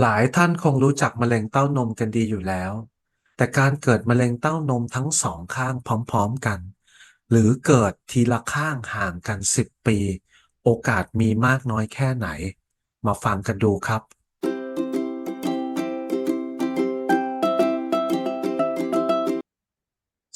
หลายท่านคงรู้จักมะเร็งเต้านมกันดีอยู่แล้ว แต่การเกิดมะเร็งเต้านมทั้งสองข้างพร้อมๆกัน หรือเกิดทีละข้างห่างกัน 10 ปี โอกาสมีมากน้อยแค่ไหน มาฟังกันดูครับ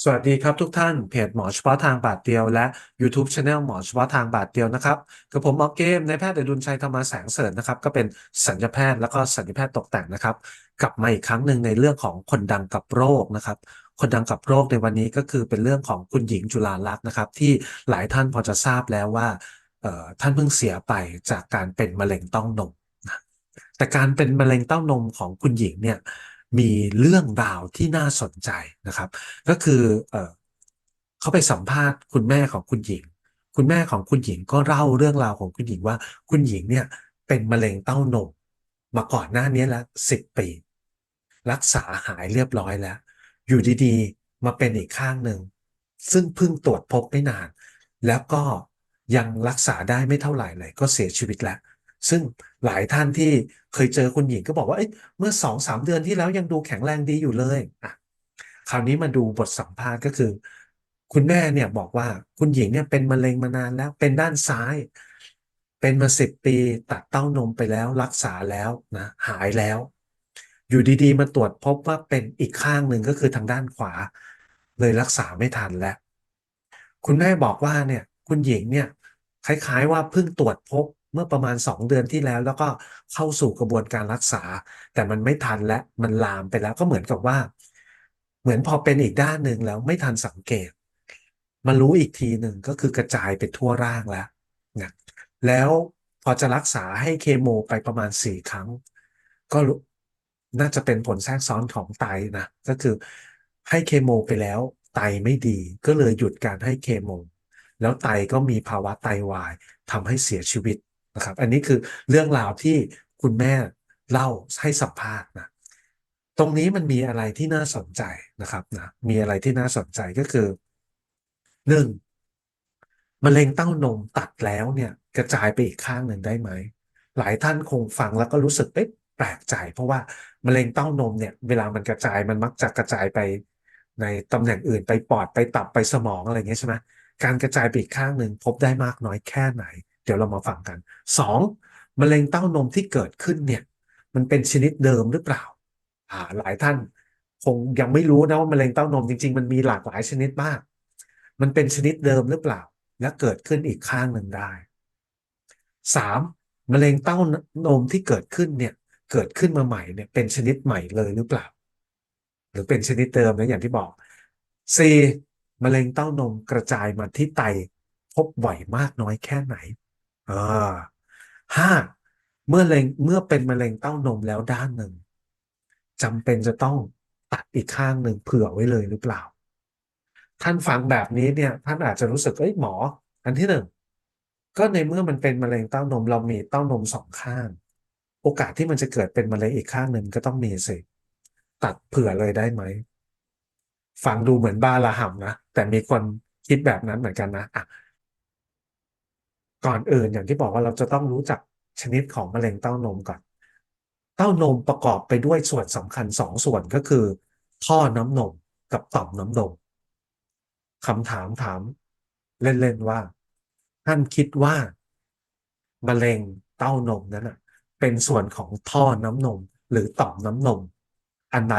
สวัสดีครับทุกท่านเพจหมอเฉพาะทางบาทเดียวและ YouTube Channel หมอเฉพาะทางบาทเดียวนะครับกับผมหมอเกมในายแพทย์อดุลชัยธรรมแสงเสริญนะครับ ก็เป็นสัญญแพทย์แล้วก็สัญญแพทย์ตกแต่งนะครับ กลับมาอีกครั้งหนึ่งในเรื่องของคนดังกับโรคนะครับคนดังกับโรคในวันนี้ก็คือเป็นเรื่องของคุณหญิงจุฬาลักษณ์นะครับ ที่หลายท่านพอจะทราบแล้วว่าท่านเพิ่งเสียไปจากการเป็นมะเร็งเต้านมแต่การเป็นมะเร็งเต้านมของคุณหญิงเนี่ย มีเรื่องราวที่น่าสนใจนะครับ ก็คือเออเขาไปสัมภาษณ์คุณแม่ของคุณหญิง คุณแม่ของคุณหญิงก็เล่าเรื่องราวของคุณหญิงว่า คุณหญิงเนี่ยเป็นมะเร็งเต้านมมาก่อนหน้านี้แล้วสิบปี รักษาหายเรียบร้อยแล้ว อยู่ดีๆ มาเป็นอีกข้างหนึ่ง ซึ่งเพิ่งตรวจพบไม่นาน แล้วก็ยังรักษาได้ไม่เท่าไหร่เลยก็เสียชีวิตแล้ว ซึ่งหลายท่านที่เคยเจอคุณหญิงก็บอกว่าเอ้ยเมื่อสองสามเดือนที่แล้วยังดูแข็งแรงดีอยู่เลยอะคราวนี้มาดูบทสัมภาษณ์ก็คือ คุณแม่เนี่ยบอกว่าคุณหญิงเนี่ยเป็นมะเร็งมานานแล้ว เป็นด้านซ้าย เป็นมาสิบปีตัดเต้านมไปแล้วรักษาแล้วนะหายแล้ว อยู่ดีๆ มาตรวจพบว่าเป็นอีกข้างหนึ่งก็คือทางด้านขวา เลยรักษาไม่ทันแล้ว คุณแม่บอกว่าเนี่ยคุณหญิงเนี่ยคล้ายๆว่าเพิ่งตรวจพบ เมื่อประมาณสองเดือนที่แล้ว แล้วก็เข้าสู่กระบวนการรักษา แต่มันไม่ทันและมันลามไปแล้วก็เหมือนกับว่า เหมือนพอเป็นอีกด้านหนึ่งแล้วไม่ทันสังเกต มารู้อีกทีหนึ่งก็คือกระจายไปทั่วร่างแล้วนะแล้วพอจะรักษาให้เคโมไปประมาณสี่ครั้ง ก็รู้น่าจะเป็นผลแทรกซ้อนของไตนะก็คือให้เคโมไปแล้วไตไม่ดีก็เลยหยุดการให้เคโมแล้วไตก็มีภาวะไตวายทำให้เสียชีวิต นะครับ อันนี้คือเรื่องราวที่คุณแม่เล่าให้สัมภาษณ์นะตรงนี้มันมีอะไรที่น่าสนใจนะครับนะมีอะไรที่น่าสนใจก็คือหนึ่งมะเร็งเต้านมตัดแล้วเนี่ย กระจายไปอีกข้างหนึ่งได้ไหมหลายท่านคงฟังแล้วก็รู้สึกเอ๊ะแปลกใจ เพราะว่ามะเร็งเต้านมเนี่ย เวลามันกระจายมันมักจะกระจายไปในตำแหน่งอื่นไปปอดไปตับไปสมองอะไรเงี้ยใช่ไหมการกระจายไปอีกข้างหนึ่งพบได้มากน้อยแค่ไหน เดี๋ยวเรามาฟังกันสองมะเร็งเต้านมที่เกิดขึ้นเนี่ย มันเป็นชนิดเดิมหรือเปล่าอ่า หลายท่านคงยังไม่รู้นะว่ามะเร็งเต้านมจริง ๆ มันมีหลากหลายชนิดมาก มันเป็นชนิดเดิมหรือเปล่า และเกิดขึ้นอีกข้างหนึ่งได้สามมะเร็งเต้านมที่เกิดขึ้นเนี่ย เกิดขึ้นมาใหม่เนี่ย เป็นชนิดใหม่เลยหรือเปล่า หรือเป็นชนิดเดิมนะอย่างที่บอกสี่มะเร็งเต้านมกระจายมาที่ไตพบบ่อยมากน้อยแค่ไหน อ่าห้าเมื่อเร็งเมื่อเป็นมะเร็งเต้านมแล้วด้านหนึ่งจำเป็นจะต้องตัดอีกข้างหนึ่งเผื่อไว้เลยหรือเปล่า ท่านฟังแบบนี้เนี่ย ท่านอาจจะรู้สึกเอ้ยหมอ อันที่หนึ่งก็ในเมื่อมันเป็นมะเร็งเต้านมเรามีเต้านมสองข้าง โอกาสที่มันจะเกิดเป็นมะเร็งอีกข้างหนึ่งก็ต้องมีสิตัดเผื่อเลยได้ไหมฟังดูเหมือนบ้าระห่ำนะแต่มีคนคิดแบบนั้นเหมือนกันนะอะ ก่อนอื่นอย่างที่บอกว่าเราจะต้องรู้จักชนิดของมะเร็งเต้านมก่อน เต้านมประกอบไปด้วยส่วนสำคัญสองส่วนก็คือ ท่อน้ำนมกับต่อมน้ำนมคำถามถาม เล่น ๆ ว่า ท่านคิดว่ามะเร็งเต้านมนั้นนะเป็นส่วนของท่อน้ำนม หรือต่อมน้ำนม อันใด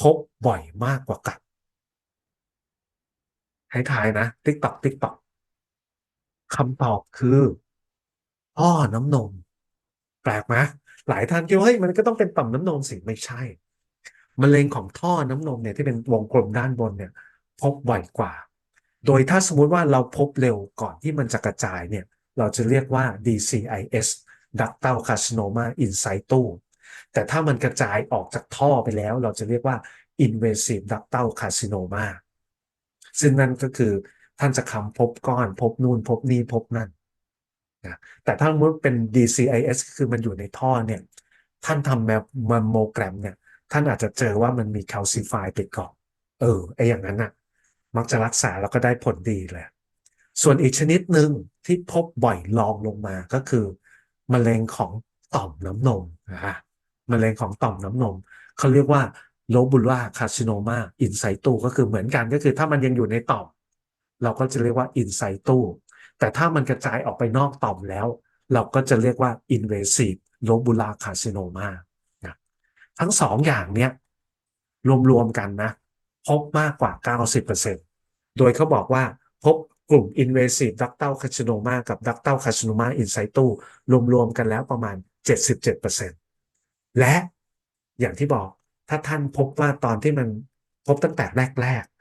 พบบ่อยมากกว่ากันให้ทายนะ ติ๊กตอกติ๊กตอก คำตอบคือท่อน้ำนม แปลกไหมหลายท่านคิดว่าเฮ้ยมันก็ต้องเป็นต่อมน้ำนมสิไม่ใช่มะเร็งของท่อน้ำนมเนี่ยที่เป็นวงกลมด้านบนเนี่ย พบบ่อยกว่า โดยถ้าสมมุติว่าเราพบเร็วก่อนที่มันจะกระจายเนี่ย เราจะเรียกว่า DCIS ductal carcinoma in situ แต่ถ้ามันกระจายออกจากท่อไปแล้ว เราจะเรียกว่า invasive ductal carcinoma ซึ่งนั่นก็คือ ท่านจะคำพบก้อน พบนู่นพบนี่พบนั่นนะแต่ถ้ามมติเป็น DCIS คือมันอยู่ในท่อเนี่ย ท่านทำแมัมโมแกรมเนี่ย ท่านอาจจะเจอว่ามันมีแคลซิฟายไปเกาะเออไออย่างนั้นน่ะ มักจะรักษาแล้วก็ได้ผลดีเลย ส่วนอีกชนิดหนึ่งที่พบบ่อยรองลงมาก็คือมะเร็งของต่อมน้ำนมนะมะเร็งของต่อมน้ำนม เขาเรียกว่าโลบูล่าคาซิโนมาอินไซตูก็คือเหมือนกันก็คือถ้ามันยังอยู่ในต่อม เราก็จะเรียกว่าอินไซตู้แต่ถ้ามันกระจายออกไปนอกต่อมแล้ว เราก็จะเรียกว่า invasive lobular carcinoma นะทั้งสองอย่างเนี้ยรวมๆกันนะ พบมากกว่า 90%โดยเขาบอกว่าพบกลุ่ม invasive ductal carcinoma กับ ductal carcinoma in situ รวมๆกันแล้วประมาณ 77%และอย่างที่บอกถ้าท่านพบว่าตอนที่มันพบตั้งแต่แรกๆ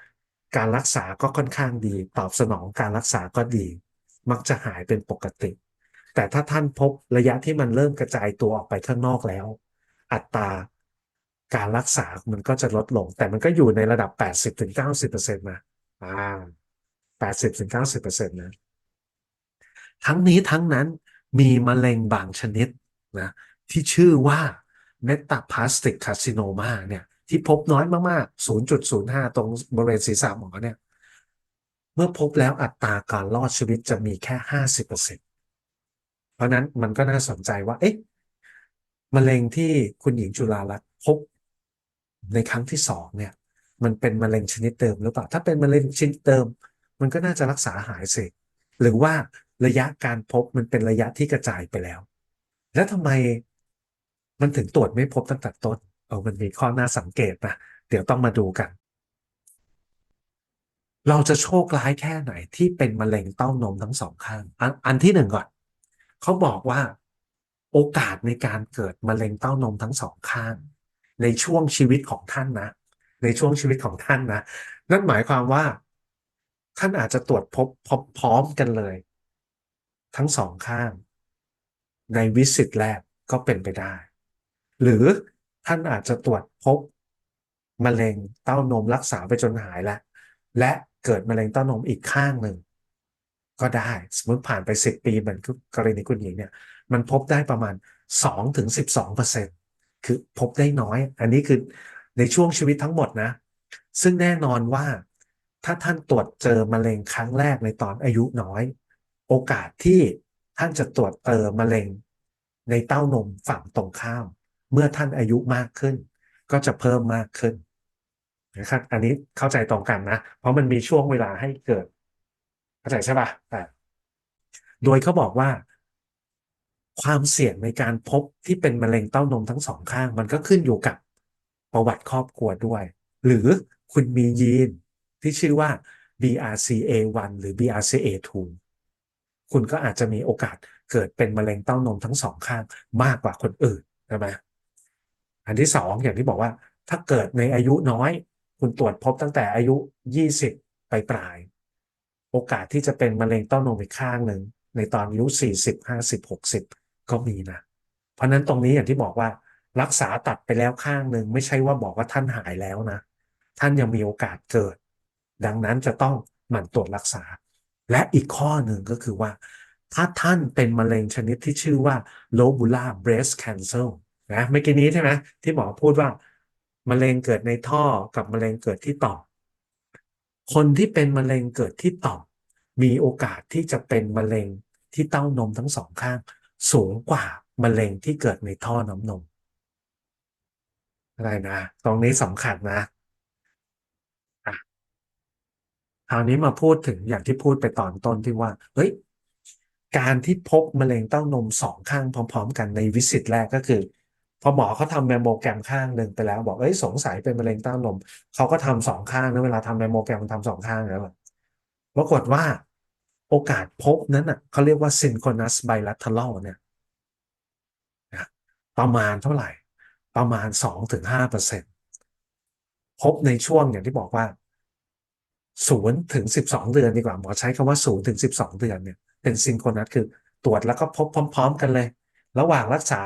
การรักษาก็ค่อนข้างดี ตอบสนองการรักษาก็ดี มักจะหายเป็นปกติ แต่ถ้าท่านพบระยะที่มันเริ่มกระจายตัวออกไปข้างนอกแล้ว อัตราการรักษามันก็จะลดลง แต่มันก็อยู่ในระดับ 80-90%นะอ่า80-90%นะทั้งนี้ทั้งนั้นมีมะเร็งบางชนิดนะที่ชื่อว่าเมตาพลาสติกคาซิโนมาเนี่ย ที่พบน้อยมากๆ 0.05 ตรงบริเวณศีรษะหมอเนี่ย เมื่อพบแล้วอัตราการรอดชีวิตจะมีแค่ 50%เพราะนั้นมันก็น่าสนใจว่า เอ๊ะมะเร็งที่คุณหญิงจุฬาลักษณ์พบในครั้งที่สองเนี่ย มันเป็นมะเร็งชนิดเดิมหรือเปล่า ถ้าเป็นมะเร็งชนิดเดิม มันก็น่าจะรักษาหายสิ หรือว่าระยะการพบมันเป็นระยะที่กระจายไปแล้ว แล้วทำไมมันถึงตรวจไม่พบตั้งแต่ต้น เออมันมีข้อน่าสังเกตนะเดี๋ยวต้องมาดูกัน เราจะโชคร้ายแค่ไหนที่เป็นมะเร็งเต้านมทั้งสองข้างอันอันที่หนึ่งก่อนเขาบอกว่าโอกาสในการเกิดมะเร็งเต้านมทั้งสองข้าง ในช่วงชีวิตของท่านนะ ในช่วงชีวิตของท่านนะ นั่นหมายความว่า ท่านอาจจะตรวจพบพร้อมกันเลย ทั้งสองข้าง ในวิสิตแรกก็เป็นไปได้ หรือ ท่านอาจจะตรวจพบมะเร็งเต้านมรักษาไปจนหายแล้ว และเกิดมะเร็งเต้านมอีกข้างหนึ่ง ก็ได้สมมติผ่านไป 10 ปีเหมือนกรณีคุณหญิงเนี่ย มันพบได้ประมาณ2ถึง12เปอร์เซ็นต์คือพบได้น้อย อันนี้คือในช่วงชีวิตทั้งหมดนะ ซึ่งแน่นอนว่าถ้าท่านตรวจเจอมะเร็งครั้งแรกในตอนอายุน้อย โอกาสที่ท่านจะตรวจเจอมะเร็งในเต้านมฝั่งตรงข้าม เมื่อท่านอายุมากขึ้น ก็จะเพิ่มมากขึ้นนะครับอันนี้เข้าใจตรงกันนะ เพราะมันมีช่วงเวลาให้เกิด เข้าใจใช่ปะ่ะโดยเขาบอกว่า ความเสี่ยงในการพบที่เป็นมะเร็งเต้านมทั้งสองข้าง มันก็ขึ้นอยู่กับประวัติครอบครัวด้วย หรือคุณมียีนที่ชื่อว่า BRCA1 หรือ BRCA2 คุณก็อาจจะมีโอกาสเกิดเป็นมะเร็งเต้านมทั้งสองข้างมากกว่าคนอื่นใช่ไหม อันที่สองอย่างที่บอกว่า ถ้าเกิดในอายุน้อย คุณตรวจพบตั้งแต่อายุ 20 ไปปลาย โอกาสที่จะเป็นมะเร็งเต้านมอีกข้างหนึ่งในตอนอายุ 40 50 60 ก็มีนะ เพราะนั้นตรงนี้อย่างที่บอกว่า รักษาตัดไปแล้วข้างหนึ่งไม่ใช่ว่าบอกว่าท่านหายแล้วนะ ท่านยังมีโอกาสเกิด ดังนั้นจะต้องหมั่นตรวจรักษา และอีกข้อหนึ่งก็คือว่า ถ้าท่านเป็นมะเร็งชนิดที่ชื่อว่า lobular breast cancer นะเมื่อกี้นี้ใช่ไหมที่หมอพูดว่ามะเร็งเกิดในท่อกับมะเร็งเกิดที่ต่อมคนที่เป็นมะเร็งเกิดที่ต่อมมีโอกาสที่จะเป็นมะเร็งที่เต้านมทั้งสองข้าง สูงกว่ามะเร็งที่เกิดในท่อน้ำนมอะไรนะ ตรงนี้สำคัญนะคราวนี้มาพูดถึงอย่างที่พูดไปตอนต้นที่ว่า เฮ้ย การที่พบมะเร็งเต้านมสองข้างพร้อม ๆ กันในวิสิตแรกก็คือ พอหมอเขาทำแมมโมแกรมข้างหนึ่งไปแล้ว บอกเอ้ยสงสัยเป็นมะเร็งเต้านมเขาก็ทำสองข้างนะเวลาทำแมมโมแกรมมันทำสองข้างแล้วปรากฏว่าโอกาสพบนั้นอะเขาเรียกว่าซินโคนัสไบลัตเทอรัลเนี่ยประมาณเท่าไหร่ ประมาณสองถึงห้าเปอร์เซ็นต์พบในช่วงอย่างที่บอกว่าศูนย์ถึงสิบสองเดือนดีกว่าหมอใช้คำว่าศูนย์ถึงสิบสองเดือนเนี่ยเป็นซินโครนัสคือตรวจแล้วก็พบพร้อม ๆ กันเลย ระหว่างรักษา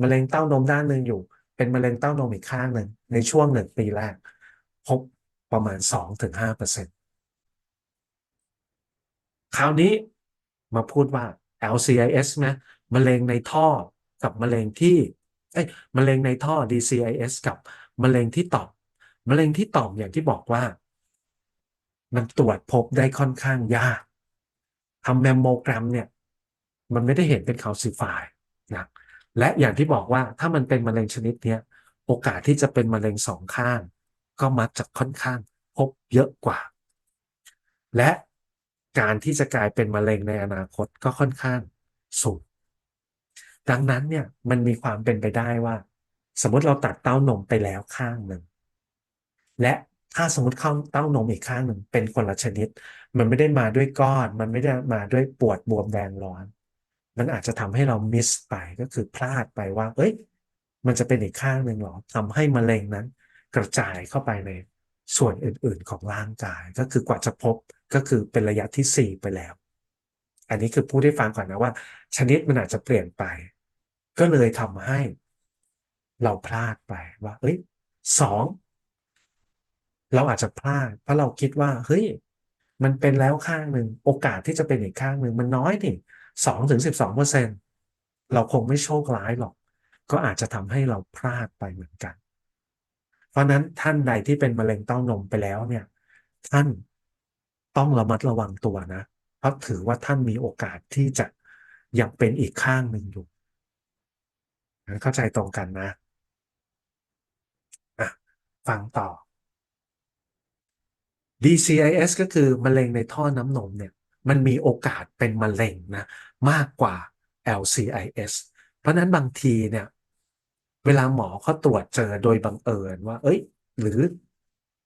มะเร็งเต้านมด้านหนึ่งอยู่ เป็นมะเร็งเต้านมอีกข้างหนึ่งในช่วงหนึ่งปีแรก พบประมาณสองถึงห้าเปอร์เซ็นต์คราวนี้มาพูดว่า LCIS ไหมมะเร็งในท่อกับมะเร็งที่เอ้ยมะเร็งในท่อ DCIS กับมะเร็งที่ต่อมมะเร็งที่ต่อมอย่างที่บอกว่า มันตรวจพบได้ค่อนข้างยากทำแมมโมแกรมเนี่ย มันไม่ได้เห็นเป็นคาลซิฟายนะ และอย่างที่บอกว่าถ้ามันเป็นมะเร็งชนิดเนี้ยโอกาสที่จะเป็นมะเร็งสองข้าง ก็มักจะค่อนข้างพบเยอะกว่า และการที่จะกลายเป็นมะเร็งในอนาคตก็ค่อนข้างสูงดังนั้นเนี่ยมันมีความเป็นไปได้ว่า สมมติเราตัดเต้านมไปแล้วข้างหนึ่งและถ้าสมมติเข้าเต้านมอีกข้างหนึ่งเป็นคนละชนิด มันไม่ได้มาด้วยก้อน มันไม่ได้มาด้วยปวดบวมแดงร้อน มันอาจจะทำให้เรามิสไปก็คือพลาดไปว่า เอ้ย มันจะเป็นอีกข้างหนึ่งหรอทำให้มะเร็งนั้น กระจายเข้าไปในส่วนอื่นๆของร่างกาย ก็คือกว่าจะพบก็คือเป็นระยะที่สี่ไปแล้ว อันนี้คือพูดให้ฟังก่อนนะว่า ชนิดมันอาจจะเปลี่ยนไป ก็เลยทำให้เราพลาดไปว่า เอ้ยสองเราอาจจะพลาด เพราะเราคิดว่า เฮ้ย มันเป็นแล้วข้างหนึ่ง โอกาสที่จะเป็นอีกข้างหนึ่งมันน้อยนี่ สองถึงสิบสองเปอร์เซ็นต์เราคงไม่โชคร้ายหรอก ก็อาจจะทำให้เราพลาดไปเหมือนกัน เพราะนั้นท่านใดที่เป็นมะเร็งเต้านมไปแล้วเนี่ย ท่านต้องระมัดระวังตัวนะ เพราะถือว่าท่านมีโอกาสที่จะยังเป็นอีกข้างหนึ่งอยู่เข้าใจตรงกันนะะฟังต่อ DCIS ก็คือมะเร็งในท่อน้ำนมเนี่ย มันมีโอกาสเป็นมะเร็งนะมากกว่า LCIS เพราะนั้นบางทีเนี่ย เวลาหมอเขาตรวจเจอโดยบังเอิญว่า เอ้ย หรือ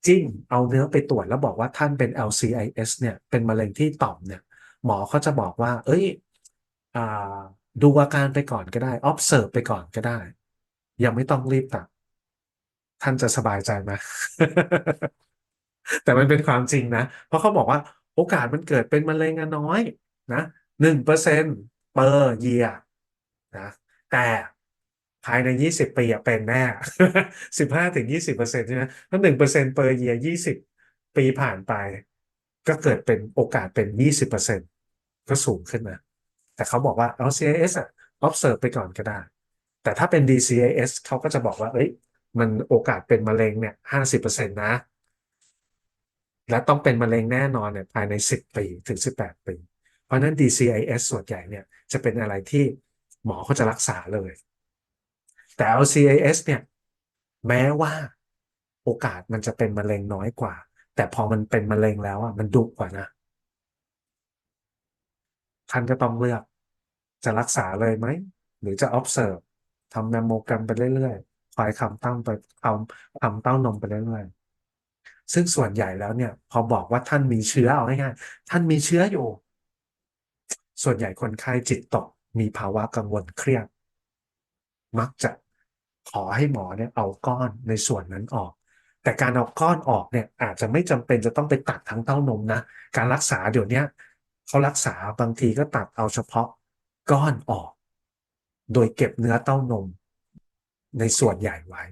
จิ้มเอาเนื้อไปตรวจแล้วบอกว่าท่านเป็น LCIS เนี่ย เป็นมะเร็งที่ต่อมเนี่ย หมอเขาจะบอกว่า เอ้ยดูอาการไปก่อนก็ได้ observe ไปก่อนก็ได้ ยังไม่ต้องรีบตัดท่านจะสบายใจไหมแต่มันเป็นความจริงนะ เพราะเขาบอกว่า โอกาสมันเกิดเป็นมะเร็งน้อยนะหนึ่งเปอร์เซ็นต์เปอร์เยียนะแต่ภายในยี่สิบปีเป็นแน่สิบห้าถึงยี่สิบเปอร์เซ็นต์ใช่ไหมถ้าหนึ่งเปอร์เซ็นต์เปอร์เยียยี่สิบปีผ่านไป ก็เกิดเป็นโอกาสเป็นยี่สิบเปอร์เซ็นต์ก็สูงขึ้นนะ แต่เขาบอกว่า LCIS อะ observe ไปก่อนก็ได้ แต่ถ้าเป็น DCIS เขาก็จะบอกว่า เอ้ย มันโอกาสเป็นมะเร็งเนี่ยห้าสิบเปอร์เซ็นต์นะ และต้องเป็นมะเร็งแน่นอนเนี่ยภายในสิบปีถึงสิบแปดปี เพราะนั้น DCIS ส่วนใหญ่เนี่ยจะเป็นอะไรที่หมอเขาจะรักษาเลย แต่ LCIS เนี่ยแม้ว่าโอกาสมันจะเป็นมะเร็งน้อยกว่า แต่พอมันเป็นมะเร็งแล้วอะมันดุกว่านะท่านก็ต้องเลือกจะรักษาเลยไหม หรือจะ observe ทำแมมโมกรมไปเรื่อยๆคอยคำตั้งไปเอาทำเต้านมไปเรื่อยๆ ซึ่งส่วนใหญ่แล้วเนี่ย พอบอกว่าท่านมีเชื้อเอาง่ายๆท่านมีเชื้ออยู่ ส่วนใหญ่คนไข้จิตตก มีภาวะกังวลเครียด มักจะขอให้หมอเนี่ยเอาก้อนในส่วนนั้นออก แต่การเอาก้อนออกเนี่ย อาจจะไม่จำเป็นจะต้องไปตัดทั้งเต้านมนะ การรักษาเดี๋ยวนี้เขารักษาบางทีก็ตัดเอาเฉพาะก้อนออก โดยเก็บเนื้อเต้านมในส่วนใหญ่ไว้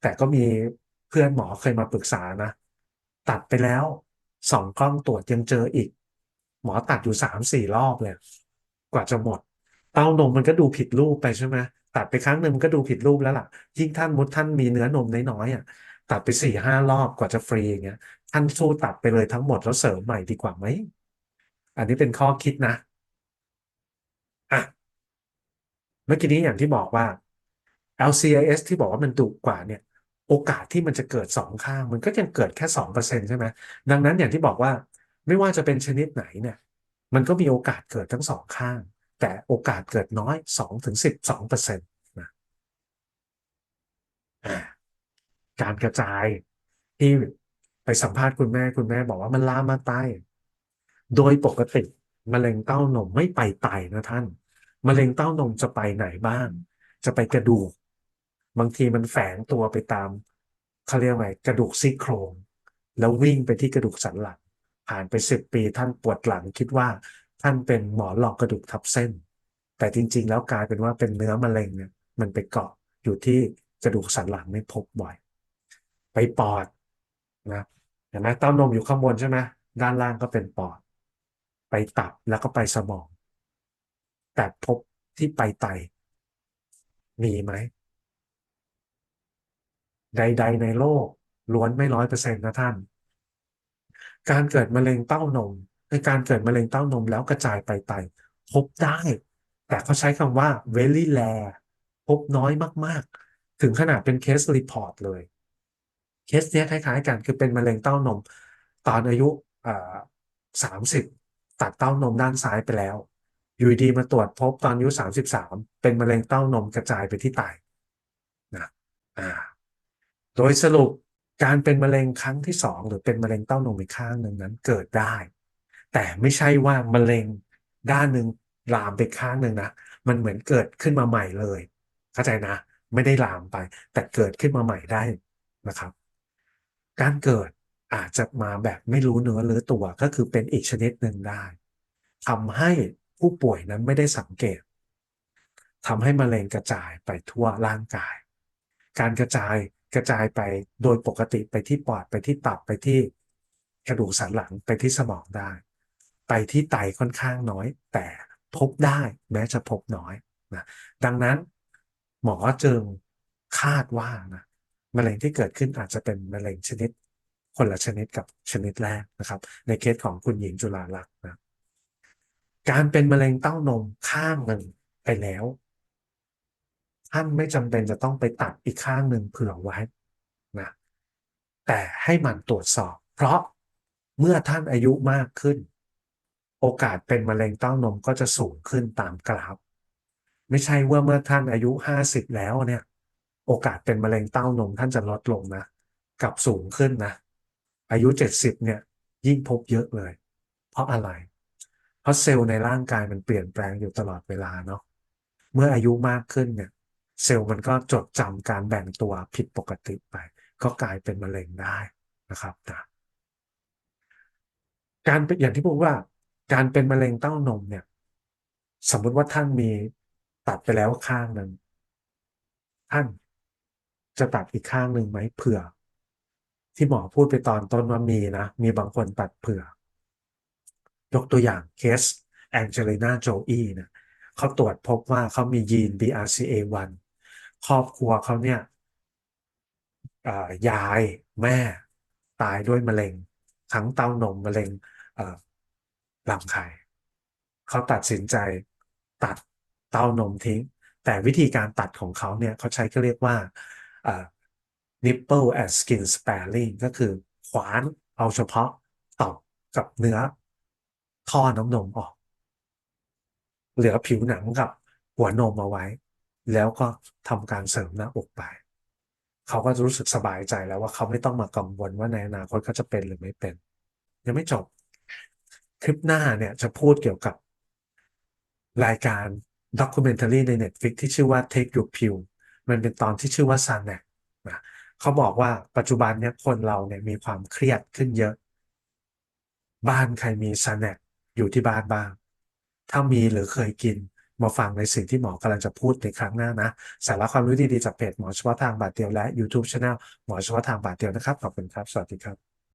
แต่ก็มี พื่อนหมอเคยมาปรึกษานะ ตัดไปแล้วสองกล้องตรวจยังเจออีก หมอตัดอยู่สามสี่รอบเลยกว่าจะหมด เต้านมมันก็ดูผิดรูปไปใช่ไหมตัดไปครั้งหนึ่งมันก็ดูผิดรูปแล้วล่ะ ยิ่งท่านมุดท่านมีเนื้อนมน้อยๆอะตัดไปสี่ห้ารอบกว่าจะฟรีอย่างเงี้ยท่านสู้ตัดไปเลยทั้งหมดแล้วเสริมใหม่ดีกว่าไหม อันนี้เป็นข้อคิดนะอะเมื่อกี้นี้อย่างที่บอกว่า LCIS ที่บอกว่ามันดุกว่าเนี่ย โอกาสที่มันจะเกิดสองข้าง มันก็ยังเกิดแค่สองเปอร์เซ็นใช่ไหมดังนั้นอย่างที่บอกว่าไม่ว่าจะเป็นชนิดไหนเนี่ยมันก็มีโอกาสเกิดทั้งสองข้าง แต่โอกาสเกิดน้อยสองถึงสิบสองเปอร์เซ็นต์นะการกระจายที่ไปสัมภาษณ์คุณแม่คุณแม่บอกว่ามันลามมาไตโดยปกติมะเร็งเต้านมไม่ไปไตนะท่านมะเร็งเต้านมจะไปไหนบ้าง จะไปกระดูก บางทีมันแฝงตัวไปตามเขาเรียกว่ากระดูกซี่โครง แล้ววิ่งไปที่กระดูกสันหลัง ผ่านไปสิบปีท่านปวดหลังคิดว่าท่านเป็นหมอหลอกกระดูกทับเส้น แต่จริง ๆ แล้วกลายเป็นว่าเป็นเนื้อมะเร็งเนี่ยมันไปเกาะอยู่ที่กระดูกสันหลังไม่พบบ่อย ไปปอดนะเห็นไหมเต้านมอยู่ข้างบนใช่ไหมด้านล่างก็เป็นปอด ไปตับแล้วก็ไปสมอง แต่พบที่ไปไตมีไหม ใด ๆ ในโลกล้วนไม่ร้อยเปอร์เซ็นต์นะท่าน การเกิดมะเร็งเต้านมในการเกิดมะเร็งเต้านมแล้วกระจายไปไตพบได้ แต่เขาใช้คำว่า very rare พบน้อยมากๆ ถึงขนาดเป็นเคสรีพอร์ตเลย เคสเนี้ยคล้ายๆกันคือเป็นมะเร็งเต้านม ตอนอายุสามสิบตัดเต้านมด้านซ้ายไปแล้ว อยู่ดีมาตรวจพบตอนอายุสามสิบสามเป็นมะเร็งเต้านมกระจายไปที่ไตนะอ่า โดยสรุปการเป็นมะเร็งครั้งที่สองหรือเป็นมะเร็งเต้านมอีกข้างหนึ่งนั้นเกิดได้ แต่ไม่ใช่ว่ามะเร็งด้านหนึ่งลามไปข้างหนึ่งนะมันเหมือนเกิดขึ้นมาใหม่เลย เข้าใจนะ ไม่ได้ลามไป แต่เกิดขึ้นมาใหม่ได้นะครับ การเกิดอาจจะมาแบบไม่รู้เนื้อหรือตัวก็คือเป็นอีกชนิดหนึ่งได้ทำให้ผู้ป่วยนั้นไม่ได้สังเกตทำให้มะเร็งกระจายไปทั่วร่างกาย การกระจาย กระจายไปโดยปกติไปที่ปอดไปที่ตับไปที่กระดูกสันหลังไปที่สมองได้ ไปที่ไตค่อนข้างน้อย แต่พบได้แม้จะพบน้อยนะดังนั้นหมอจึงคาดว่านะมะเร็งที่เกิดขึ้นอาจจะเป็นมะเร็งชนิด คนละชนิดกับชนิดแรกนะครับ ในเคสของคุณหญิงจุฬาลักษณ์นะการเป็นมะเร็งเต้านมข้างหนึ่งไปแล้ว ท่านไม่จำเป็นจะต้องไปตัดอีกข้างหนึ่งเผื่อไว้นะแต่ให้มันตรวจสอบ เพราะเมื่อท่านอายุมากขึ้น โอกาสเป็นมะเร็งเต้านมก็จะสูงขึ้นตามกราฟ ไม่ใช่ว่าเมื่อท่านอายุห้าสิบแล้วเนี่ย โอกาสเป็นมะเร็งเต้านมท่านจะลดลงนะกลับสูงขึ้นนะ อายุเจ็ดสิบเนี่ย ยิ่งพบเยอะเลย เพราะอะไร เพราะเซลล์ในร่างกายมันเปลี่ยนแปลงอยู่ตลอดเวลาเนาะเมื่ออายุมากขึ้นเนี่ย เซลล์มันก็จดจำการแบ่งตัวผิดปกติไป ก็กลายเป็นมะเร็งได้นะครับนะการอย่างที่พูดว่าการเป็นมะเร็งเต้านมเนี่ย สมมุติว่าท่านมีตัดไปแล้วข้างหนึ่งท่านจะตัดอีกข้างหนึ่งไหมเผื่อ ที่หมอพูดไปตอนต้นว่ามีนะ มีบางคนตัดเผื่อ ยกตัวอย่างเคสแองเจลิน่าโจอีนะเขาตรวจพบว่าเขามียีน BRCA1 ครอบครัวเขาเนี่ยยายแม่ตายด้วยมะเร็ง ทั้งเต้านมมะเร็งลำไข่เขาตัดสินใจตัดเต้านมทิ้ง แต่วิธีการตัดของเขาเนี่ยเขาใช้ก็เรียกว่า nipple and skin sparing ก็คือขวานเอาเฉพาะต่อมกับเนื้อท่อน้ำนมออก เหลือผิวหนังกับหัวนมเอาไว้ แล้วก็ทำการเสริมหน้าอกไป เขาก็จะรู้สึกสบายใจแล้วว่าเขาไม่ต้องมากังวลว่าในอนาคตเขาจะเป็นหรือไม่เป็น ยังไม่จบ คลิปหน้าเนี่ยจะพูดเกี่ยวกับรายการด็อกิเมนทารีใน Netflix ที่ชื่อว่า Take Your Pill มันเป็นตอนที่ชื่อว่า s a n a c นะเขาบอกว่าปัจจุบันเนี่ยคนเราเนี่ยมีความเครียดขึ้นเยอะ บ้านใครมี s a n a c อยู่ที่บ้านบ้าง ถ้ามีหรือเคยกิน มาฟังในสิ่งที่หมอกำลังจะพูดในครั้งหน้านะ สาระความรู้ดีๆจากเพจหมอเฉพาะทางบาดเดียวและ YouTube Channel หมอเฉพาะทางบาดเดียวนะครับ ขอบคุณครับ สวัสดีครับ